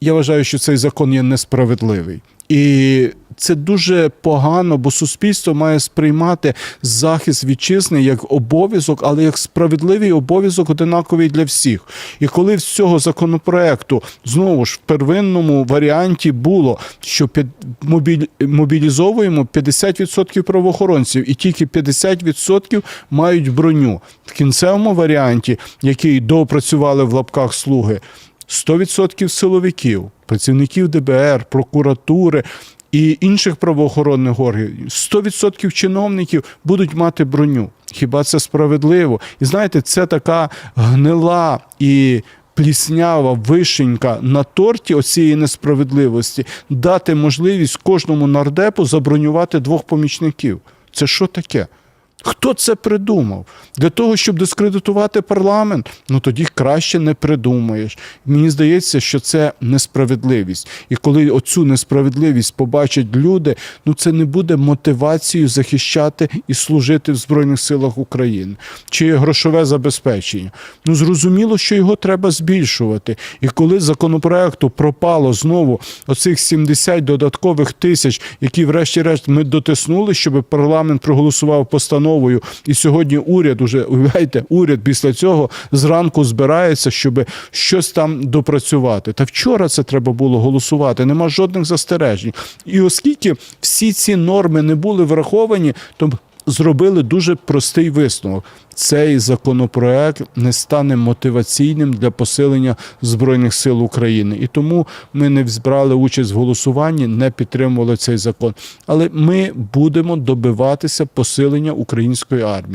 я вважаю, що цей закон є несправедливий. І це дуже погано, бо суспільство має сприймати захист вітчизни як обов'язок, але як справедливий обов'язок одинаковий для всіх. І коли з цього законопроекту знову ж в первинному варіанті було, що під мобілізовуємо 50% правоохоронців, і тільки 50% мають броню. В кінцевому варіанті, який доопрацювали в лапках слуги, 100% силовиків, працівників ДБР, прокуратури і інших правоохоронних органів, 100% чиновників будуть мати броню. Хіба це справедливо? І знаєте, це така гнила і. Пліснява вишенька на торті оцієї несправедливості дати можливість кожному нардепу забронювати двох помічників. Це що таке? Хто це придумав? Для того, щоб дискредитувати парламент, ну тоді краще не придумаєш. Мені здається, що це несправедливість. І коли оцю несправедливість побачать люди, ну це не буде мотивацією захищати і служити в Збройних силах України чи грошове забезпечення. Ну зрозуміло, що його треба збільшувати. І коли законопроекту пропало знову оцих 70 додаткових тисяч, які, врешті-решт, ми дотиснули, щоб парламент проголосував постановою, і сьогодні уряд уже уявляєте, уряд після цього зранку збирається, щоб щось там допрацювати. Та вчора це треба було голосувати. Нема жодних застережень. І оскільки всі ці норми не були враховані, то зробили дуже простий висновок. Цей законопроект не стане мотиваційним для посилення Збройних сил України. І тому ми не збрали участь в голосуванні, не підтримували цей закон. Але ми будемо добиватися посилення української армії.